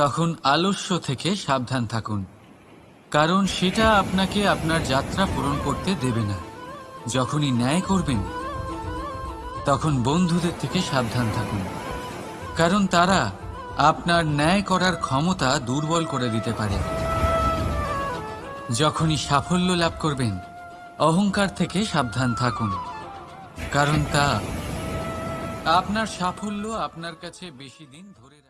তখন আলস্য থেকে সাবধান থাকুন। কারণ সেটা আপনাকে আপনার যাত্রা পূরণ করতে দেবে না। যখনই ন্যায় করবেন, তখন বন্ধুদের থেকে সাবধান থাকুন। কারণ তারা আপনার ন্যায় করার ক্ষমতা দুর্বল করে দিতে পারে। যখনই সাফল্য লাভ করবেন, অহংকার থেকে সাবধান থাকুন। কারণ তা আপনার সাফল্য আপনার কাছে বেশি দিন ধরে